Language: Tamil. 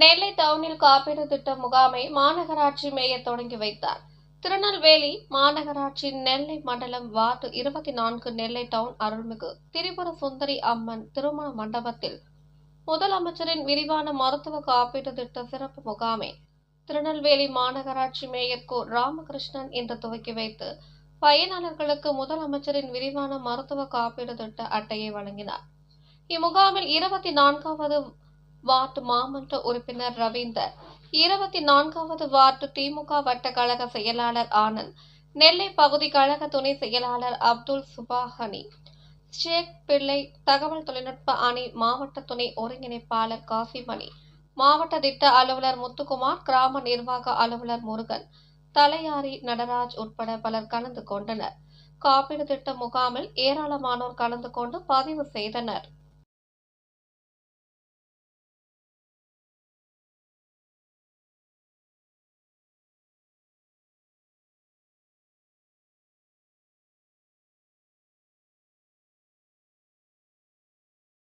நெல்லை டவுனில் காப்பீடு திட்ட முகாமை மாநகராட்சி மேயர் தொடங்கி வைத்தார். திருநெல்வேலி மாநகராட்சி நெல்லை மண்டலம் வார்டு இருபத்தி நான்கு நெல்லை டவுன் அருள்மிகு திரிபுர சுந்தரி அம்மன் திருமண மண்டபத்தில். முதலமைச்சரின் விரிவான மருத்துவ காப்பீடு திட்ட சிறப்பு முகாமை திருநெல்வேலி மாநகராட்சி மேயர் கோ ராமகிருஷ்ணன் இன்று துவக்கி வைத்து பயனாளர்களுக்கு முதலமைச்சரின் விரிவான மருத்துவ காப்பீடு திட்ட அட்டையை வழங்கினார். இம்முகாமில் இருபத்தி நான்காவது வார்டு மாமன்ற உறுப்பினர் ரவீந்தர். இருபத்தி நான்காவது வார்டு திமுக வட்ட கழக செயலாளர் ஆனந்த். நெல்லை பகுதி கழக துணை செயலாளர் அப்துல் சுபாஹனி. ஷேக் பிள்ளை தகவல் தொழில்நுட்ப அணி மாவட்ட துணை ஒருங்கிணைப்பாளர் காசிமணி. மாவட்ட திட்ட அலுவலர் முத்துக்குமார் கிராம நிர்வாக அலுவலர் முருகன் தலையாரி நடராஜ் உட்பட பலர் கலந்து கொண்டனர். காப்பீடு திட்ட முகாமில் ஏராளமானோர் கலந்து கொண்டு பதிவு செய்தனர்.